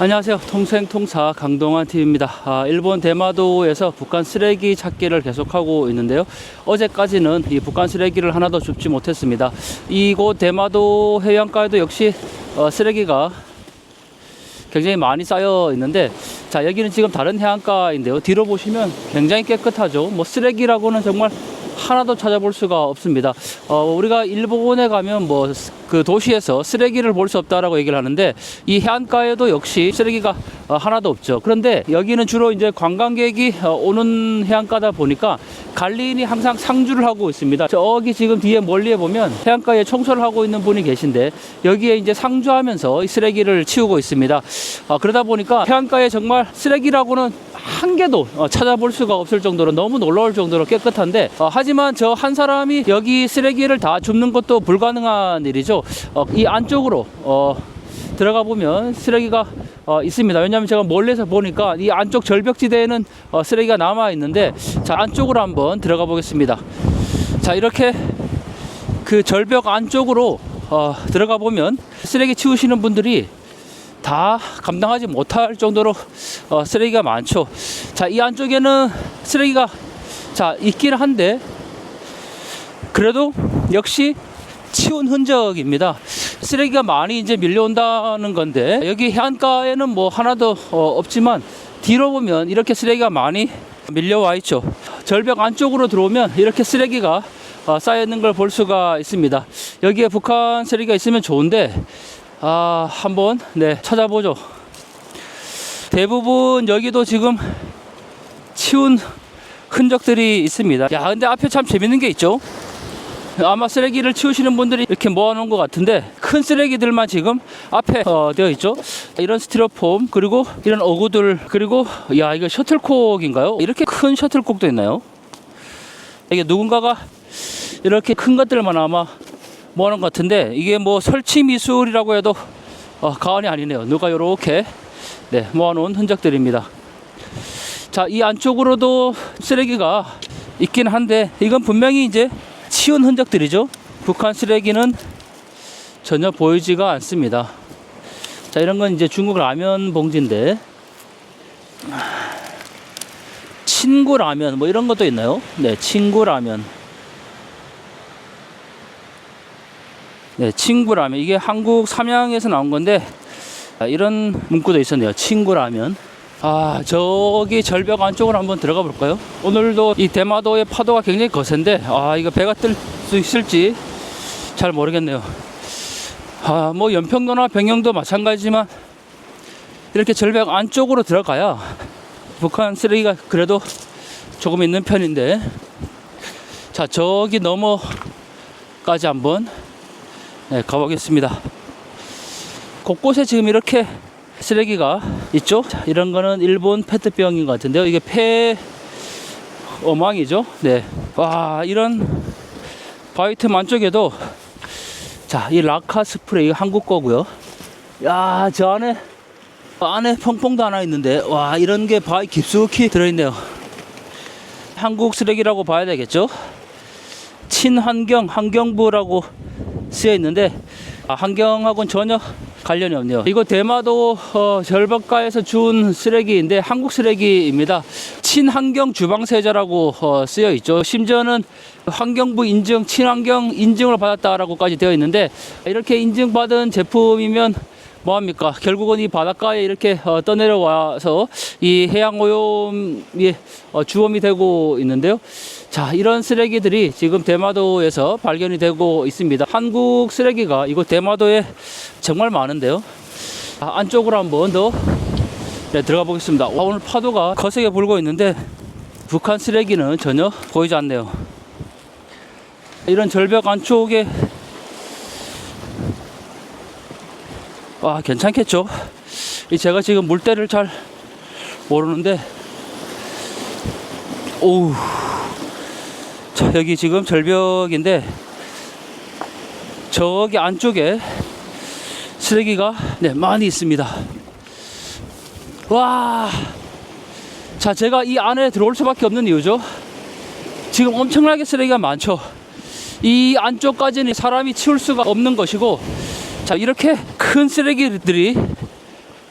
안녕하세요. 통생통사 강동환 TV입니다. 아, 일본 대마도에서 북한 쓰레기 찾기를 계속하고 있는데요. 어제까지는 이 북한 쓰레기를 하나도 줍지 못했습니다. 이곳 대마도 해안가에도 역시 어, 쓰레기가 굉장히 많이 쌓여 있는데 자 여기는 지금 다른 해안가인데요. 뒤로 보시면 굉장히 깨끗하죠. 뭐 쓰레기라고는 정말 하나도 찾아볼 수가 없습니다. 어, 우리가 일본에 가면 뭐그 도시에서 쓰레기를 볼 수 없다라고 얘기를 하는데 이 해안가에도 역시 쓰레기가 어, 하나도 없죠. 그런데 여기는 주로 이제 관광객이 어, 오는 해안가다 보니까 관리인이 항상 상주를 하고 있습니다. 저기 지금 뒤에 멀리에 보면 해안가에 청소를 하고 있는 분이 계신데 여기에 이제 상주하면서 이 쓰레기를 치우고 있습니다. 어, 그러다 보니까 해안가에 정말 쓰레기라고는 한 개도 어, 찾아볼 수가 없을 정도로 너무 놀라울 정도로 깨끗한데 어, 하지만 저 한 사람이 여기 쓰레기를 다 줍는 것도 불가능한 일이죠. 어, 이 안쪽으로 어, 들어가 보면 쓰레기가 어, 있습니다. 왜냐하면 제가 멀리서 보니까 이 안쪽 절벽지대에는 어, 쓰레기가 남아 있는데 자 안쪽으로 한번 들어가 보겠습니다. 자 이렇게 그 절벽 안쪽으로 어, 들어가 보면 쓰레기 치우시는 분들이 다 감당하지 못할 정도로 어, 쓰레기가 많죠. 자, 이 안쪽에는 쓰레기가 자 있긴 한데 그래도 역시 치운 흔적입니다. 쓰레기가 많이 이제 밀려온다는 건데 여기 해안가에는 뭐 하나도 어, 없지만 뒤로 보면 이렇게 쓰레기가 많이 밀려와 있죠. 절벽 안쪽으로 들어오면 이렇게 쓰레기가 어, 쌓여 있는 걸 볼 수가 있습니다. 여기에 북한 쓰레기가 있으면 좋은데 아 한번 네 찾아보죠. 대부분 여기도 지금 치운 흔적들이 있습니다. 야 근데 앞에 참 재밌는 게 있죠. 아마 쓰레기를 치우시는 분들이 이렇게 모아놓은 것 같은데 큰 쓰레기들만 지금 앞에 어, 되어 있죠. 이런 스티로폼 그리고 이런 어구들 그리고 야 이거 셔틀콕인가요? 이렇게 큰 셔틀콕도 있나요? 이게 누군가가 이렇게 큰 것들만 아마 모아놓은 것 같은데 이게 뭐 설치 미술이라고 해도 어, 가언이 아니네요. 누가 이렇게 네, 모아놓은 흔적들입니다. 자, 이 안쪽으로도 쓰레기가 있긴 한데 이건 분명히 이제 치운 흔적들이죠. 북한 쓰레기는 전혀 보이지가 않습니다. 자, 이런 건 이제 중국 라면 봉지인데 친구 라면 뭐 이런 것도 있나요? 네, 친구 라면. 네, 친구 라면. 이게 한국 삼양에서 나온 건데 아, 이런 문구도 있었네요. 친구 라면. 아, 저기 절벽 안쪽으로 한번 들어가 볼까요? 오늘도 이 대마도의 파도가 굉장히 거센데, 아, 이거 배가 뜰 수 있을지 잘 모르겠네요. 아, 뭐 연평도나 병영도 마찬가지지만 이렇게 절벽 안쪽으로 들어가야 북한 쓰레기가 그래도 조금 있는 편인데, 자, 저기 넘어까지 한번 네, 가보겠습니다. 곳곳에 지금 이렇게 쓰레기가 있죠. 자, 이런 거는 일본 페트병인 것 같은데요. 이게 폐 어망이죠. 네. 와, 이런 바이트 만 쪽에도 자, 이 라카 스프레이 한국 거고요. 야, 저 안에 안에 펑펑도 하나 있는데 와, 이런 게 바위 깊숙이 들어 있네요. 한국 쓰레기라고 봐야 되겠죠? 친환경 환경부라고 쓰여 있는데 아, 환경하고는 전혀 관련이 없네요. 이거 대마도 어, 절벽가에서 주운 쓰레기인데 한국 쓰레기입니다. 친환경 주방세제라고 어, 쓰여 있죠. 심지어는 환경부 인증, 친환경 인증을 받았다라고까지 되어 있는데 이렇게 인증받은 제품이면 뭐합니까? 결국은 이 바닷가에 이렇게 어, 떠내려와서 이 해양 오염이 어, 주범이 되고 있는데요. 자, 이런 쓰레기들이 지금 대마도에서 발견이 되고 있습니다. 한국 쓰레기가 이곳 대마도에 정말 많은데요. 아, 안쪽으로 한번 더 네, 들어가 보겠습니다. 와, 오늘 파도가 거세게 불고 있는데 북한 쓰레기는 전혀 보이지 않네요. 이런 절벽 안쪽에 와 괜찮겠죠? 이 제가 지금 물때를 잘 모르는데 오우 자 여기 지금 절벽인데 저기 안쪽에 쓰레기가 네 많이 있습니다. 와. 자 제가 이 안에 들어올 수밖에 없는 이유죠. 지금 엄청나게 쓰레기가 많죠. 이 안쪽까지는 사람이 치울 수가 없는 것이고 자 이렇게 큰 쓰레기들이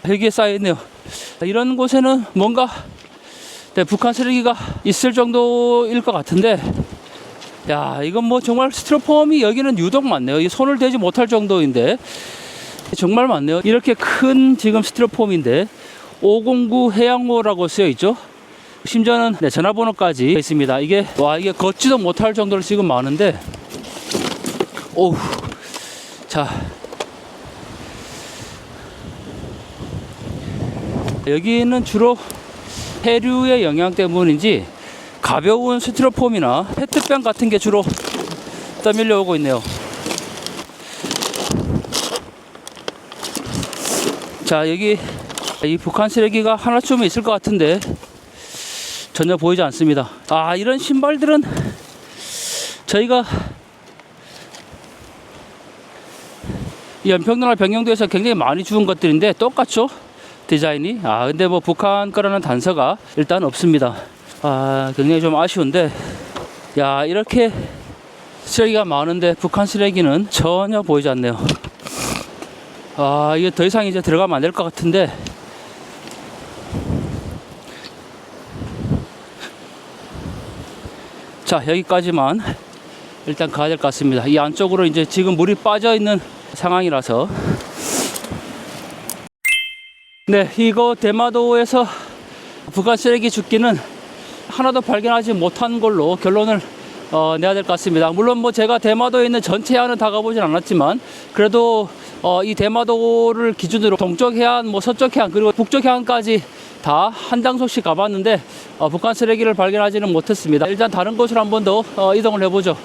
여기에 쌓여있네요. 이런 곳에는 뭔가 네, 북한 쓰레기가 있을 정도일 것 같은데 야 이건 뭐 정말 스티로폼이 여기는 유독 많네요. 이 손을 대지 못할 정도인데 정말 많네요. 이렇게 큰 지금 스티로폼인데 509 해양호라고 쓰여 있죠. 심지어는 네, 전화번호까지 있습니다. 이게 와 이게 걷지도 못할 정도로 지금 많은데 오우 자 여기는 주로 해류의 영향 때문인지 가벼운 스티로폼이나 페트병 같은 게 주로 떠밀려 오고 있네요. 자 여기 이 북한 쓰레기가 하나쯤은 있을 것 같은데 전혀 보이지 않습니다. 아 이런 신발들은 저희가 이 연평도나 병영도에서 굉장히 많이 주운 것들인데 똑같죠 디자인이 아 근데 뭐 북한 거라는 단서가 일단 없습니다 아 굉장히 좀 아쉬운데 야 이렇게 쓰레기가 많은데 북한 쓰레기는 전혀 보이지 않네요. 아 이게 더 이상 이제 들어가면 안 될 것 같은데. 자 여기까지만 일단 가야 될 것 같습니다. 이 안쪽으로 이제 지금 물이 빠져 있는 상황이라서. 네 이거 대마도에서 북한 쓰레기 줍기는 하나도 발견하지 못한 걸로 결론을 어, 내야 될 것 같습니다. 물론 뭐 제가 대마도에 있는 전체 해안은 다 가보진 않았지만 그래도 어, 이 대마도를 기준으로 동쪽 해안, 뭐 서쪽 해안 그리고 북쪽 해안까지 다 한 장소씩 가봤는데 어, 북한 쓰레기를 발견하지는 못했습니다. 일단 다른 곳으로 한 번 더 어, 이동을 해보죠.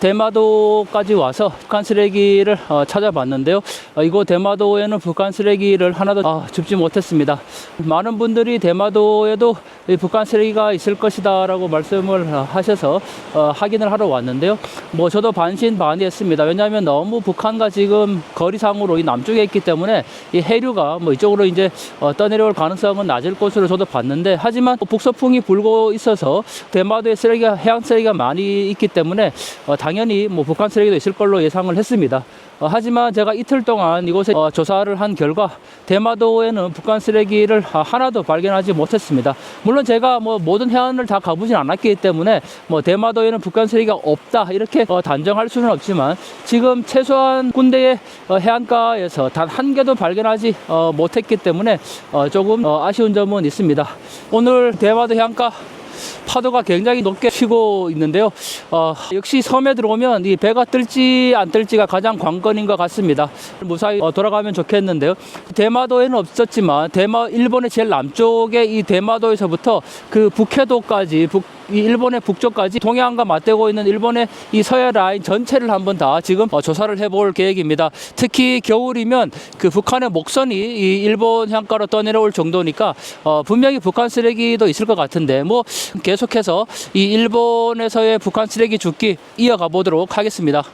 대마도까지 와서 북한 쓰레기를 어, 찾아봤는데요. 어, 이곳 대마도에는 북한 쓰레기를 하나도 어, 줍지 못했습니다. 많은 분들이 대마도에도 이 북한 쓰레기가 있을 것이다라고 말씀을 어, 하셔서 어, 확인을 하러 왔는데요. 뭐 저도 반신반의했습니다. 왜냐하면 너무 북한과 지금 거리상으로 이 남쪽에 있기 때문에 이 해류가 뭐 이쪽으로 이제 어, 떠내려올 가능성은 낮을 것으로 저도 봤는데 하지만 북서풍이 불고 있어서 대마도에 쓰레기가 해양 쓰레기가 많이 있기 때문에 어, 당연히 뭐 북한 쓰레기도 있을 걸로 예상을 했습니다. 어, 하지만 제가 이틀 동안 이곳에 어, 조사를 한 결과 대마도에는 북한 쓰레기를 하- 하나도 발견하지 못했습니다. 물론 제가 뭐 모든 해안을 다 가보진 않았기 때문에 뭐 대마도에는 북한 쓰레기가 없다 이렇게 어, 단정할 수는 없지만 지금 최소한 군데의 어, 해안가에서 단 한 개도 발견하지 어, 못했기 때문에 어, 조금 어, 아쉬운 점은 있습니다. 오늘 대마도 해안가 파도가 굉장히 높게 치고 있는데요. 어, 역시 섬에 들어오면 이 배가 뜰지 안 뜰지가 가장 관건인 것 같습니다. 무사히 어, 돌아가면 좋겠는데요. 대마도에는 없었지만 대마 일본의 제일 남쪽에 이 대마도에서부터 그 북해도까지 북, 이 일본의 북쪽까지 동해안과 맞대고 있는 일본의 이 서해 라인 전체를 한번 다 지금 어, 조사를 해볼 계획입니다. 특히 겨울이면 그 북한의 목선이 이 일본 해안가로 떠내려올 정도니까 어, 분명히 북한 쓰레기도 있을 것 같은데 뭐 계속해서 이 일본에서의 북한 쓰레기 줍기 이어가 보도록 하겠습니다.